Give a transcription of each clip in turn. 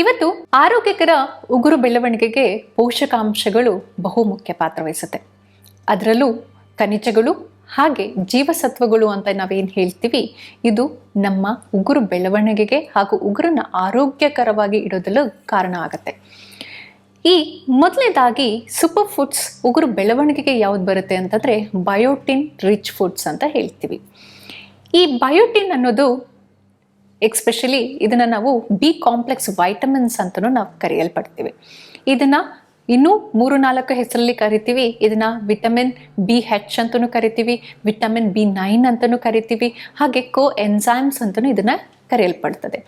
ಇವತ್ತು ಆರೋಗ್ಯಕರ ಉಗುರು ಬೆಳವಣಿಗೆಗೆ ಪೋಷಕಾಂಶಗಳು ಬಹು ಮುಖ್ಯ ಪಾತ್ರ ವಹಿಸುತ್ತೆ. ಅದರಲ್ಲೂ ಖನಿಜಗಳು ಹಾಗೆ ಜೀವಸತ್ವಗಳು ಅಂತ ನಾವೇನು ಹೇಳ್ತೀವಿ, ಇದು ನಮ್ಮ ಉಗುರು ಬೆಳವಣಿಗೆಗೆ ಹಾಗೂ ಉಗುರನ್ನ ಆರೋಗ್ಯಕರವಾಗಿ ಇಡೋದಲು ಕಾರಣ ಆಗುತ್ತೆ. ಈ ಮೊದಲನೇದಾಗಿ ಸೂಪರ್ ಫುಡ್ಸ್ ಉಗುರು ಬೆಳವಣಿಗೆಗೆ ಯಾವ್ದು ಬರುತ್ತೆ ಅಂತಂದರೆ ಬಯೋಟಿನ್ ರಿಚ್ ಫುಡ್ಸ್ ಅಂತ ಹೇಳ್ತೀವಿ. ಈ ಬಯೋಟಿನ್ ಅನ್ನೋದು ಎಕ್ಸ್ಪೆಷಲಿ ಇದನ್ನು ನಾವು ಬಿ ಕಾಂಪ್ಲೆಕ್ಸ್ ವೈಟಮಿನ್ಸ್ ಅಂತಲೂ ನಾವು ಕರೆಯಲ್ಪಡ್ತೀವಿ. ಇದನ್ನು ಇನ್ನೂ ಮೂರು ನಾಲ್ಕು ಹೆಸರಲ್ಲಿ ಕರಿತೀವಿ. ಇದನ್ನ ವಿಟಮಿನ್ ಬಿ ಹೆಚ್ ಅಂತಲೂ ಕರಿತೀವಿ. ವಿಟಮಿನ್ ಬಿ ನೈನ್ ಅಂತಲೂ ಕರಿತೀವಿ. ಹಾಗೆ ಕೋ ಎನ್ಸೈಮ್ಸ್ ಅಂತಲೂ ಇದನ್ನ ಕರೆಯಲ್ಪಡ್ತದೆ.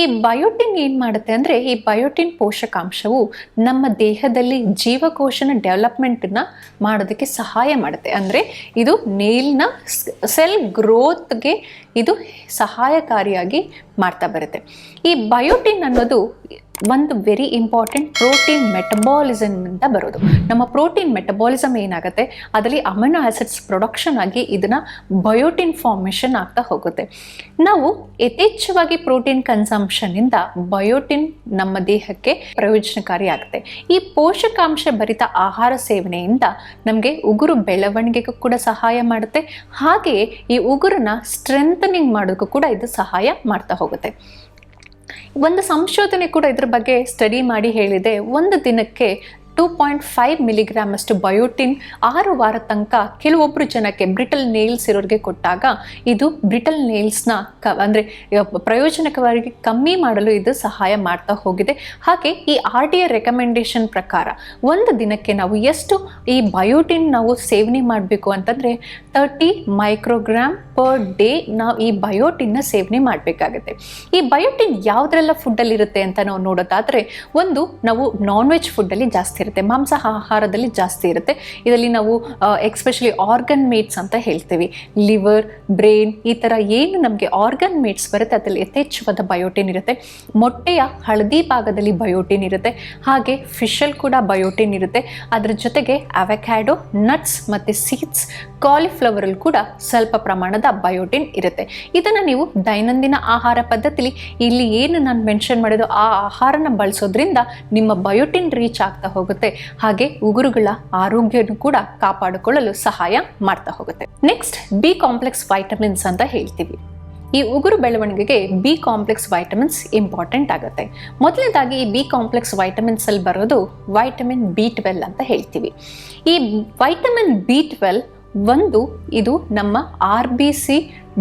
ಈ ಬಯೋಟಿನ್ ಏನು ಮಾಡುತ್ತೆ ಅಂದರೆ, ಈ ಬಯೋಟಿನ್ ಪೋಷಕಾಂಶವು ನಮ್ಮ ದೇಹದಲ್ಲಿ ಜೀವಕೋಶನ ಡೆವಲಪ್ಮೆಂಟನ್ನ ಮಾಡೋದಕ್ಕೆ ಸಹಾಯ ಮಾಡುತ್ತೆ. ಅಂದರೆ ಇದು ನೇಲ್ನ ಸೆಲ್ ಗ್ರೋತ್ಗೆ ಇದು ಸಹಾಯಕಾರಿಯಾಗಿ ಮಾಡ್ತಾ ಬರುತ್ತೆ. ಈ ಬಯೋಟಿನ್ ಅನ್ನೋದು ಒಂದು ವೆರಿ ಇಂಪಾರ್ಟೆಂಟ್ ಪ್ರೋಟೀನ್ ಮೆಟಬಾಲಿಸಮ್ನಿಂದ ಬರೋದು. ನಮ್ಮ ಪ್ರೋಟೀನ್ ಮೆಟಬಾಲಿಸಮ್ ಏನಾಗುತ್ತೆ? ಅದರಲ್ಲಿ ಅಮಿನೋ ಆಸಿಡ್ಸ್ ಪ್ರೊಡಕ್ಷನ್ ಆಗಿ ಇದನ್ನು ಬಯೋಟಿನ್ ಫಾರ್ಮೇಷನ್ ಆಗ್ತಾ ಹೋಗುತ್ತೆ. ನಾವು ಯಥೇಚ್ಛವಾಗಿ ಪ್ರೋಟೀನ್ ಕನ್ಸಂಪ್ಷನ್ ಇಂದ ಬಯೋಟಿನ್ ನಮ್ಮ ದೇಹಕ್ಕೆ ಪ್ರಯೋಜನಕಾರಿ ಆಗುತ್ತೆ ಈ ಪೋಷಕಾಂಶ ಭರಿತ ಆಹಾರ ಸೇವನೆಯಿಂದ ನಮಗೆ ಉಗುರು ಬೆಳವಣಿಗೆಗೂ ಕೂಡ ಸಹಾಯ ಮಾಡುತ್ತೆ. ಹಾಗೆಯೇ ಈ ಉಗುರನ್ನ ಸ್ಟ್ರೆಂಥನಿಂಗ್ ಮಾಡೋದಕ್ಕೂ ಕೂಡ ಇದು ಸಹಾಯ ಮಾಡ್ತಾ ಹೋಗುತ್ತೆ. ಒಂದು ಸಂಶೋಧನೆ ಕೂಡ ಇದ್ರ ಬಗ್ಗೆ ಸ್ಟಡಿ ಮಾಡಿ ಹೇಳಿದೆ. ಒಂದು ದಿನಕ್ಕೆ ಟೂ ಪಾಯಿಂಟ್ ಫೈವ್ ಮಿಲಿಗ್ರಾಮ್ ಅಷ್ಟು ಬಯೋಟಿನ್ ಆರು ವಾರ ತನಕ ಕೆಲವೊಬ್ಬರು ಜನಕ್ಕೆ ಬ್ರಿಟಲ್ ನೇಲ್ಸ್ ಇರೋರಿಗೆ ಕೊಟ್ಟಾಗ ಇದು ಬ್ರಿಟಲ್ ನೇಲ್ಸ್ನ ಕ ಅಂದರೆ ಪ್ರಯೋಜನಕವಾಗಿ ಕಮ್ಮಿ ಮಾಡಲು ಇದು ಸಹಾಯ ಮಾಡ್ತಾ ಹೋಗಿದೆ. ಹಾಗೆ ಈ ಆರ್ ಡಿ ಎ ರೆಕಮೆಂಡೇಶನ್ ಪ್ರಕಾರ ಒಂದು ದಿನಕ್ಕೆ ನಾವು ಎಷ್ಟು ಈ ಬಯೋಟಿನ್ ನಾವು ಸೇವನೆ ಮಾಡಬೇಕು ಅಂತಂದರೆ ತರ್ಟಿ ಮೈಕ್ರೋಗ್ರಾಮ್ ಪರ್ ಡೇ ನಾವು ಈ ಬಯೋಟಿನ್ನ ಸೇವನೆ ಮಾಡಬೇಕಾಗುತ್ತೆ. ಈ ಬಯೋಟಿನ್ ಯಾವುದ್ರೆಲ್ಲ ಫುಡ್ಡಲ್ಲಿರುತ್ತೆ ಅಂತ ನಾವು ನೋಡೋದಾದರೆ, ಒಂದು ನಾವು ನಾನ್ ವೆಜ್ ಫುಡ್ಡಲ್ಲಿ ಜಾಸ್ತಿ ಮಾಂಸ ಆಹಾರದಲ್ಲಿ ಜಾಸ್ತಿ ಇರುತ್ತೆ. ಇದರಲ್ಲಿ ನಾವು ಎಕ್ಸ್ಪೆಷಲಿ ಆರ್ಗನ್ ಮೇಟ್ಸ್ ಅಂತ ಹೇಳ್ತೀವಿ. ಲಿವರ್ ಬ್ರೈನ್ ಈ ಥರ ಏನು ನಮಗೆ ಆರ್ಗನ್ ಮೇಟ್ಸ್ ಬರುತ್ತೆ, ಅದರಲ್ಲಿ ಯಥೇಚ್ಛವಾದ ಬಯೋಟಿನ್ ಇರುತ್ತೆ. ಮೊಟ್ಟೆಯ ಹಳದಿ ಭಾಗದಲ್ಲಿ ಬಯೋಟಿನ್ ಇರುತ್ತೆ. ಹಾಗೆ ಫಿಶಲ್ ಕೂಡ ಬಯೋಟಿನ್ ಇರುತ್ತೆ. ಅದರ ಜೊತೆಗೆ ಅವಕ್ಯಾಡೋ ನಟ್ಸ್ ಮತ್ತು ಸೀಡ್ಸ್ ಕಾಲಿಫ್ಲವರಲ್ಲಿ ಕೂಡ ಸ್ವಲ್ಪ ಪ್ರಮಾಣದ ಬಯೋಟಿನ್ ಇರುತ್ತೆ. ಇದನ್ನು ನೀವು ದೈನಂದಿನ ಆಹಾರ ಪದ್ಧತಿಲಿ ಇಲ್ಲಿ ಏನು ನಾನು ಮೆನ್ಷನ್ ಮಾಡಿದ್ರು ಆ ಆಹಾರನ ಬಳಸೋದ್ರಿಂದ ನಿಮ್ಮ ಬಯೋಟಿನ್ ರೀಚ್ ಆಗ್ತಾ ಹೋಗುತ್ತೆ. ಹಾಗೆ ಉಗುರುಗಳ ಆರೋಗ್ಯನೂ ಕೂಡ ಕಾಪಾಡಿಕೊಳ್ಳಲು ಸಹಾಯ ಮಾಡ್ತಾ ಹೋಗುತ್ತೆ. ನೆಕ್ಸ್ಟ್ ಬಿ ಕಾಂಪ್ಲೆಕ್ಸ್ ವೈಟಮಿನ್ಸ್ ಅಂತ ಹೇಳ್ತೀವಿ. ಈ ಉಗುರು ಬೆಳವಣಿಗೆಗೆ ಬಿ ಕಾಂಪ್ಲೆಕ್ಸ್ ವೈಟಮಿನ್ಸ್ ಇಂಪಾರ್ಟೆಂಟ್ ಆಗುತ್ತೆ. ಮೊದಲನೇದಾಗಿ ಈ ಬಿ ಕಾಂಪ್ಲೆಕ್ಸ್ ವೈಟಮಿನ್ಸ್ ಅಲ್ಲಿ ಬರೋದು ವೈಟಮಿನ್ ಬಿ ಟ್ವೆಲ್ ಅಂತ ಹೇಳ್ತೀವಿ. ಈ ವೈಟಮಿನ್ ಬಿ ಟ್ವೆಲ್ ಒಂದು ಇದು ನಮ್ಮ R B C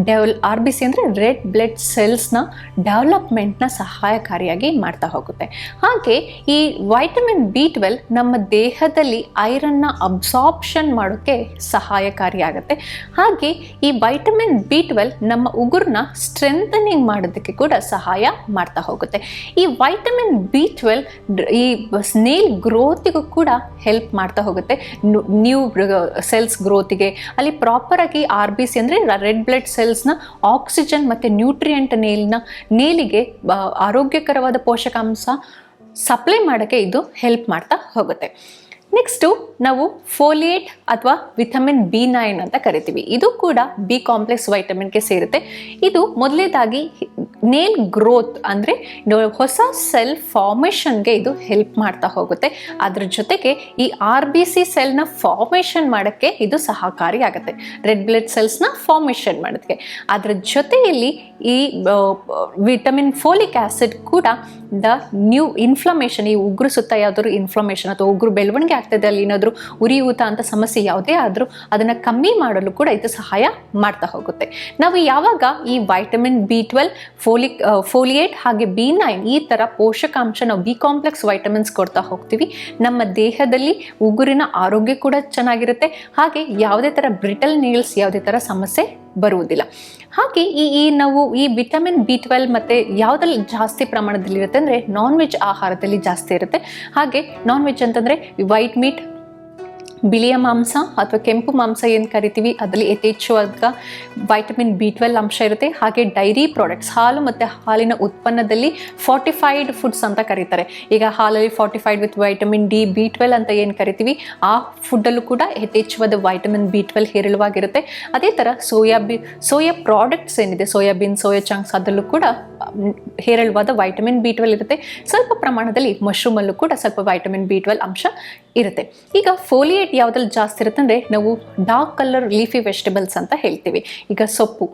devil R B C ಅಂದರೆ ರೆಡ್ ಬ್ಲಡ್ ಸೆಲ್ಸ್ನ ಡೆವಲಪ್ಮೆಂಟ್ನ ಸಹಾಯಕಾರಿಯಾಗಿ ಮಾಡ್ತಾ ಹೋಗುತ್ತೆ. ಹಾಗೆ ಈ ವೈಟಮಿನ್ ಬಿ ಟ್ವೆಲ್ ನಮ್ಮ ದೇಹದಲ್ಲಿ ಐರನ್ನ ಅಬ್ಸಾರ್ಪ್ಷನ್ ಮಾಡೋಕ್ಕೆ ಸಹಾಯಕಾರಿಯಾಗುತ್ತೆ. ಹಾಗೆ ಈ ವೈಟಮಿನ್ ಬಿ ಟ್ವೆಲ್ ನಮ್ಮ ಉಗುರನ್ನ ಸ್ಟ್ರೆಂಥನಿಂಗ್ ಮಾಡೋದಕ್ಕೆ ಕೂಡ ಸಹಾಯ ಮಾಡ್ತಾ ಹೋಗುತ್ತೆ. ಈ ವೈಟಮಿನ್ ಬಿ ಟ್ವೆಲ್ ಈ ಸ್ನೇಲ್ ಗ್ರೋತಿಗೂ ಕೂಡ ಹೆಲ್ಪ್ ಮಾಡ್ತಾ ಹೋಗುತ್ತೆ. ನ್ಯೂ ಸೆಲ್ಸ್ ಗ್ರೋತಿಗೆ ಅಲ್ಲಿ ಪ್ರಾಪರಾಗಿ ಆರ್ ಬಿ ಸಿ ಅಂದರೆ ರೆಡ್ ಬ್ಲಡ್ ಸೆಲ್ಸ್ನ ಆಕ್ಸಿಜನ್ ಮತ್ತು ನ್ಯೂಟ್ರಿಯೆಂಟ್ ನೇಲ್ನ ನೇಲಿಗೆ ಆರೋಗ್ಯಕರವಾದ ಪೋಷಕಾಂಶ ಸಪ್ಲೈ ಮಾಡೋಕ್ಕೆ ಇದು ಹೆಲ್ಪ್ ಮಾಡ್ತಾ ಹೋಗುತ್ತೆ. ನೆಕ್ಸ್ಟು ನಾವು ಫೋಲಿಯೇಟ್ ಅಥವಾ ವಿಟಮಿನ್ ಬಿ ನೈನ್ ಅಂತ ಕರಿತೀವಿ. ಇದು ಕೂಡ ಬಿ ಕಾಂಪ್ಲೆಕ್ಸ್ ವೈಟಮಿನ್ಗೆ ಸೇರುತ್ತೆ. ಇದು ಮೊದಲೇದಾಗಿ ನೇಲ್ ಗ್ರೋತ್ ಅಂದರೆ ಹೊಸ ಸೆಲ್ ಫಾರ್ಮೇಷನ್ಗೆ ಇದು ಹೆಲ್ಪ್ ಮಾಡ್ತಾ ಹೋಗುತ್ತೆ. ಅದ್ರ ಜೊತೆಗೆ ಈ ಆರ್ ಬಿ ಸಿ ಸೆಲ್ನ ಫಾರ್ಮೇಷನ್ ಮಾಡೋಕ್ಕೆ ಇದು ಸಹಕಾರಿಯಾಗುತ್ತೆ ರೆಡ್ ಬ್ಲಡ್ ಸೆಲ್ಸ್ನ ಫಾರ್ಮೇಷನ್ ಮಾಡೋದಕ್ಕೆ ಅದರ ಜೊತೆಯಲ್ಲಿ ಈ ವಿಟಮಿನ್ ಫೋಲಿಕ್ ಆ್ಯಸಿಡ್ ಕೂಡ ದ ನ್ಯೂ ಇನ್ಫ್ಲಮೇಷನ್ ಈ ಉಗುರು ಸುತ್ತ ಯಾವ್ದಾದ್ರು ಇನ್ಫ್ಲಮೇಷನ್ ಅಥವಾ ಉಗುರು ಬೆಳವಣಿಗೆ ಆಗ್ತದೆ ಅಲ್ಲಿ ಏನಾದರೂ ಉರಿಯೂತ ಅಂತ ಸಮಸ್ಯೆ ಯಾವುದೇ ಆದರೂ ಅದನ್ನು ಕಮ್ಮಿ ಮಾಡಲು ಕೂಡ ಇದು ಸಹಾಯ ಮಾಡ್ತಾ ಹೋಗುತ್ತೆ. ನಾವು ಯಾವಾಗ ಈ vitamin B twelve folic folate ಹಾಗೆ ಬಿ ನೈನ್ ಈ ಥರ ಪೋಷಕಾಂಶ ನಾವು ಬಿ ಕಾಂಪ್ಲೆಕ್ಸ್ ವೈಟಮಿನ್ಸ್ ಕೊಡ್ತಾ ಹೋಗ್ತೀವಿ. ನಮ್ಮ ದೇಹದಲ್ಲಿ ಉಗುರಿನ ಆರೋಗ್ಯ ಕೂಡ ಚೆನ್ನಾಗಿರುತ್ತೆ. ಹಾಗೆ ಯಾವುದೇ ಥರ ಬ್ರಿಟಲ್ ನೀಲ್ಸ್ ಯಾವುದೇ ಥರ ಸಮಸ್ಯೆ ಬರುವುದಿಲ್ಲ. ಹಾಗೆ ಈ ಈ ನಾವು ಈ ವಿಟಮಿನ್ ಬಿ ಟ್ವೆಲ್ ಮತ್ತು ಯಾವುದ್ರಲ್ಲಿ ಜಾಸ್ತಿ ಪ್ರಮಾಣದಲ್ಲಿ ಇರುತ್ತೆ ಅಂದರೆ ನಾನ್ ವೆಜ್ ಆಹಾರದಲ್ಲಿ ಜಾಸ್ತಿ ಇರುತ್ತೆ. ಹಾಗೆ ನಾನ್ ವೆಜ್ ಅಂತಂದರೆ ವೈಟ್ ಮೀಟ್ ಬಿಳಿಯ ಮಾಂಸ ಅಥವಾ ಕೆಂಪು ಮಾಂಸ ಏನು ಕರಿತೀವಿ, ಅದರಲ್ಲಿ ಯಥೇಚ್ಛವಾದ ವೈಟಮಿನ್ ಬಿ ಟ್ವೆಲ್ ಅಂಶ ಇರುತ್ತೆ. ಹಾಗೆ ಡೈರಿ ಪ್ರಾಡಕ್ಟ್ಸ್ ಹಾಲು ಮತ್ತು ಹಾಲಿನ ಉತ್ಪನ್ನದಲ್ಲಿ ಫಾರ್ಟಿಫೈಡ್ ಫುಡ್ಸ್ ಅಂತ ಕರೀತಾರೆ. ಈಗ ಹಾಲಲ್ಲಿ fortified with vitamin D B twelve ಅಂತ ಏನು ಕರಿತೀವಿ, ಆ ಫುಡ್ಡಲ್ಲೂ ಕೂಡ ಯಥೇಚ್ಛವಾದ ವೈಟಮಿನ್ ಬಿ ಟ್ವೆಲ್ ಹೇರಳವಾಗಿರುತ್ತೆ. ಅದೇ ಥರ ಸೋಯಾಬಿ ಸೋಯಾ ಪ್ರಾಡಕ್ಟ್ಸ್ ಏನಿದೆ ಸೋಯಾಬೀನ್ ಸೋಯಾ ಚಂಕ್ಸ್ ಅದರಲ್ಲೂ ಕೂಡ ಹೇರಳವಾದ ವೈಟಮಿನ್ ಬಿ ಟ್ವೆಲ್ ಇರುತ್ತೆ. ಸ್ವಲ್ಪ ಪ್ರಮಾಣದಲ್ಲಿ ಮಶ್ರೂಮಲ್ಲೂ ಕೂಡ ಸ್ವಲ್ಪ ವೈಟಮಿನ್ ಬಿ ಟ್ವೆಲ್ ಅಂಶ ಇರುತ್ತೆ. ಈಗ ಫೋಲಿಯೇಟ್ ಯಾವುದ್ರಲ್ಲಿ ಜಾಸ್ತಿ ಇರುತ್ತೆ ಅಂದರೆ ನಾವು ಡಾರ್ಕ್ ಕಲರ್ ಲೀಫಿ ವೆಜಿಟೇಬಲ್ಸ್ ಅಂತ ಹೇಳ್ತೀವಿ. ಈಗ ಸೊಪ್ಪು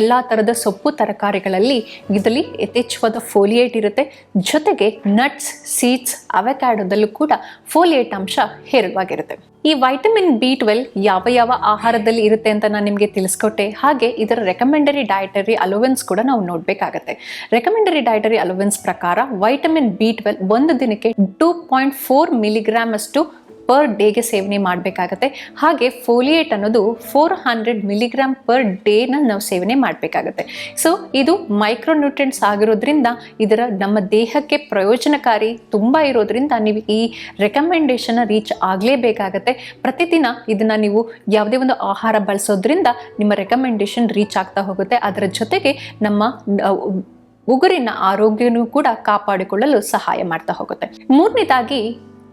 ಎಲ್ಲ ಥರದ ಸೊಪ್ಪು ತರಕಾರಿಗಳಲ್ಲಿ ಇದರಲ್ಲಿ ಯಥೇಚ್ಛವಾದ ಫೋಲಿಯೇಟ್ ಇರುತ್ತೆ. ಜೊತೆಗೆ ನಟ್ಸ್ ಸೀಡ್ಸ್ ಅವಕ್ಯಾಡೋದಲ್ಲೂ ಕೂಡ ಫೋಲಿಯೇಟ್ ಅಂಶ ಹೇರಳವಾಗಿರುತ್ತೆ. ಈ ವೈಟಮಿನ್ ಬಿ ಟ್ವೆಲ್ ಯಾವ ಯಾವ ಆಹಾರದಲ್ಲಿ ಇರುತ್ತೆ ಅಂತ ನಾನು ನಿಮಗೆ ತಿಳಿಸ್ಕೊಟ್ಟೆ. ಹಾಗೆ ಇದರ ರೆಕಮೆಂಡರಿ ಡಯಟರಿ ಅಲೋವೆನ್ಸ್ ಕೂಡ ನಾವು ನೋಡಬೇಕಾಗತ್ತೆ. ರೆಕಮೆಂಡರಿ ಡಯಟರಿ ಅಲೋವೆನ್ಸ್ ಪ್ರಕಾರ ವೈಟಮಿನ್ ಬಿ ಟ್ವೆಲ್ ಒಂದು ದಿನಕ್ಕೆ ಟೂ ಪಾಯಿಂಟ್ ಫೋರ್ ಮಿಲಿಗ್ರಾಮ್ ಅಷ್ಟು ಪರ್ ಡೇಗೆ ಸೇವನೆ ಮಾಡಬೇಕಾಗತ್ತೆ. ಹಾಗೆ ಫೋಲಿಯೇಟ್ ಅನ್ನೋದು ಫೋರ್ ಹಂಡ್ರೆಡ್ ಮಿಲಿಗ್ರಾಮ್ ಪರ್ ಡೇನ ನಾವು ಸೇವನೆ ಮಾಡಬೇಕಾಗತ್ತೆ. ಸೊ ಇದು ಮೈಕ್ರೋನ್ಯೂಟ್ರಿಯೆಂಟ್ಸ್ ಆಗಿರೋದ್ರಿಂದ ಇದರ ನಮ್ಮ ದೇಹಕ್ಕೆ ಪ್ರಯೋಜನಕಾರಿ ತುಂಬ ಇರೋದ್ರಿಂದ ನೀವು ಈ ರೆಕಮೆಂಡೇಶನ್ ರೀಚ್ ಆಗಲೇಬೇಕಾಗತ್ತೆ. ಪ್ರತಿದಿನ ಇದನ್ನು ನೀವು ಯಾವುದೇ ಒಂದು ಆಹಾರ ಬಳಸೋದ್ರಿಂದ ನಿಮ್ಮ ರೆಕಮೆಂಡೇಶನ್ ರೀಚ್ ಆಗ್ತಾ ಹೋಗುತ್ತೆ. ಅದರ ಜೊತೆಗೆ ನಮ್ಮ ಉಗುರಿನ ಆರೋಗ್ಯನೂ ಕೂಡ ಕಾಪಾಡಿಕೊಳ್ಳಲು ಸಹಾಯ ಮಾಡ್ತಾ ಹೋಗುತ್ತೆ. ಮೂರನೇದಾಗಿ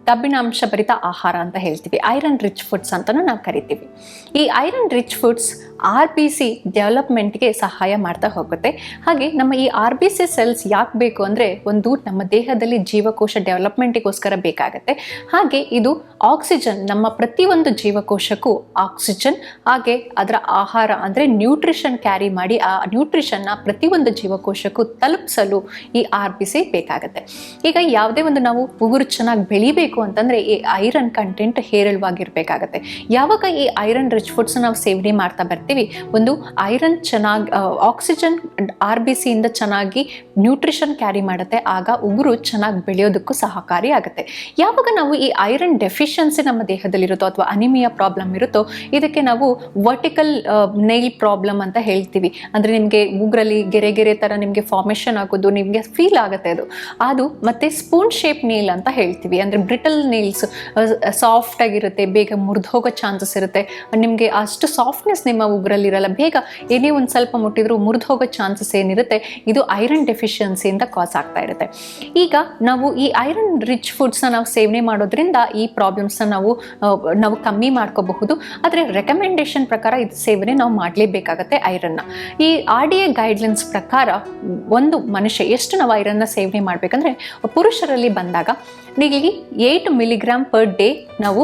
ಕಬ್ಬಿಣಾಂಶ ಭರಿತ ಆಹಾರ ಅಂತ ಹೇಳ್ತೀವಿ. ಐರನ್ ರಿಚ್ ಫುಡ್ಸ್ ಅಂತಲೂ ನಾವು ಕರಿತೀವಿ. ಈ iron rich foods R B C ಡೆವಲಪ್ಮೆಂಟ್ಗೆ ಸಹಾಯ ಮಾಡ್ತಾ ಹೋಗುತ್ತೆ. ಹಾಗೆ ನಮ್ಮ ಈ ಆರ್ ಬಿ ಸಿ ಸೆಲ್ಸ್ ಯಾಕೆ ಬೇಕು ಅಂದರೆ ಒಂದು ನಮ್ಮ ದೇಹದಲ್ಲಿ ಜೀವಕೋಶ ಡೆವಲಪ್ಮೆಂಟಿಗೋಸ್ಕರ ಬೇಕಾಗುತ್ತೆ. ಹಾಗೆ ಇದು ಆಕ್ಸಿಜನ್ ನಮ್ಮ ಪ್ರತಿಯೊಂದು ಜೀವಕೋಶಕ್ಕೂ ಆಕ್ಸಿಜನ್ ಹಾಗೆ ಅದರ ಆಹಾರ ಅಂದರೆ ನ್ಯೂಟ್ರಿಷನ್ ಕ್ಯಾರಿ ಮಾಡಿ, ಆ ನ್ಯೂಟ್ರಿಷನ್ನ ಪ್ರತಿಯೊಂದು ಜೀವಕೋಶಕ್ಕೂ ತಲುಪಿಸಲು ಈ ಆರ್ ಬಿ ಸಿ ಬೇಕಾಗುತ್ತೆ. ಈಗ ಯಾವುದೇ ಒಂದು ನಾವು ಉಗುರು ಚೆನ್ನಾಗಿ ಬೆಳಿಬೇಕು ಅಂತಂದರೆ ಈ ಐರನ್ ಕಂಟೆಂಟ್ ಹೇರಳವಾಗಿರಬೇಕಾಗತ್ತೆ. ಯಾವಾಗ ಈ ಐರನ್ ರಿಚ್ ಫುಡ್ಸ್ ನಾವು ಸೇವನೆ ಮಾಡ್ತಾ ಬರ್ತೀವಿ ಒಂದು ಐರನ್ ಚೆನ್ನಾಗಿ ಆಕ್ಸಿಜನ್ ಆರ್ ಬಿ ಸಿಯಿಂದ ಚೆನ್ನಾಗಿ ನ್ಯೂಟ್ರಿಷನ್ ಕ್ಯಾರಿ ಮಾಡುತ್ತೆ. ಆಗ ಉಗುರು ಚೆನ್ನಾಗಿ ಬೆಳೆಯೋದಕ್ಕೂ ಸಹಕಾರಿ ಆಗುತ್ತೆ. ಯಾವಾಗ ನಾವು ಈ ಐರನ್ ಡೆಫಿಷಿಯನ್ಸಿ ನಮ್ಮ ದೇಹದಲ್ಲಿರುತ್ತೋ ಅಥವಾ ಅನಿಮಿಯಾ ಪ್ರಾಬ್ಲಮ್ ಇರುತ್ತೋ, ಇದಕ್ಕೆ ನಾವು ವರ್ಟಿಕಲ್ ನೈಲ್ ಪ್ರಾಬ್ಲಮ್ ಅಂತ ಹೇಳ್ತೀವಿ. ಅಂದರೆ ನಿಮಗೆ ಉಗುರಲ್ಲಿ ಗೆರೆ ಗೆರೆ ಥರ ನಿಮಗೆ ಫಾರ್ಮೇಷನ್ ಆಗೋದು, ನಿಮಗೆ ಫೀಲ್ ಆಗುತ್ತೆ ಅದು. ಅದು ಮತ್ತೆ ಸ್ಪೂನ್ ಶೇಪ್ ನೇಲ್ ಅಂತ ಹೇಳ್ತೀವಿ. ಅಂದರೆ ಬ್ರಿಟಲ್ ನೇಲ್ಸ್ ಸಾಫ್ಟ್ ಆಗಿರುತ್ತೆ, ಬೇಗ ಮುರಿದು ಹೋಗೋ ಚಾನ್ಸಸ್ ಇರುತ್ತೆ. ನಿಮಗೆ ಅಷ್ಟು ಸಾಫ್ಟ್ನೆಸ್ ನಿಮ್ಮ ಉಗುರಲ್ಲಿರಲ್ಲ ಬೇಗ ಏನೇ ಒಂದು ಸ್ವಲ್ಪ ಮುಟ್ಟಿದ್ರು ಮುರಿದು ಹೋಗೋ ಚಾನ್ಸಸ್ ಏನಿರುತ್ತೆ? ಇದು ಐರನ್ ಡೆಫಿಷಿಯನ್ಸಿಯಿಂದ ಕಾಸ್ ಆಗ್ತಾ ಇರುತ್ತೆ. ಈಗ ನಾವು ಈ ಐರನ್ ರಿಚ್ ಫುಡ್ಸ್ನ ನಾವು ಸೇವನೆ ಮಾಡೋದ್ರಿಂದ ಈ ಪ್ರಾಬ್ಲಮ್ಸ್ನ ನಾವು ನಾವು ಕಮ್ಮಿ ಮಾಡ್ಕೋಬಹುದು. ಆದರೆ ರೆಕಮೆಂಡೇಶನ್ ಪ್ರಕಾರ ಇದು ಸೇವನೆ ನಾವು ಮಾಡಲೇಬೇಕಾಗತ್ತೆ ಐರನ್ನ ಈ ಆರ್ ಡಿ ಎ ಗೈಡ್ಲೈನ್ಸ್ ಪ್ರಕಾರ ಒಂದು ಮನುಷ್ಯ ಎಷ್ಟು ನಾವು ಐರನ್ನ ಸೇವನೆ ಮಾಡಬೇಕಂದ್ರೆ ಪುರುಷರಲ್ಲಿ ಬಂದಾಗ ಇಲ್ಲಿ ಏಯ್ಟ್ ಮಿಲಿಗ್ರಾಮ್ ಪರ್ ಡೇ ನಾವು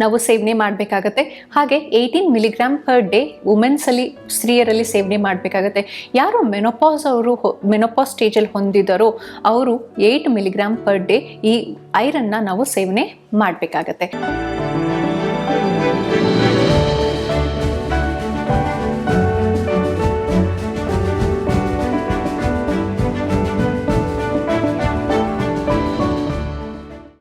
ನಾವು ಸೇವನೆ ಮಾಡಬೇಕಾಗತ್ತೆ. ಹಾಗೆ ಏಯ್ಟೀನ್ ಮಿಲಿಗ್ರಾಮ್ ಪರ್ ಡೇ ವುಮೆನ್ಸಲ್ಲಿ ಸ್ತ್ರೀಯರಲ್ಲಿ ಸೇವನೆ ಮಾಡಬೇಕಾಗತ್ತೆ. ಯಾರು ಮೆನೋಪಾಸ್ ಅವರು ಮೆನೋಪಾಸ್ ಸ್ಟೇಜಲ್ಲಿ ಹೊಂದಿದ್ದಾರೋ ಅವರು ಏಯ್ಟ್ ಮಿಲಿಗ್ರಾಮ್ ಪರ್ ಡೇ ಈ ಐರನ್ನ ನಾವು ಸೇವನೆ ಮಾಡಬೇಕಾಗತ್ತೆ.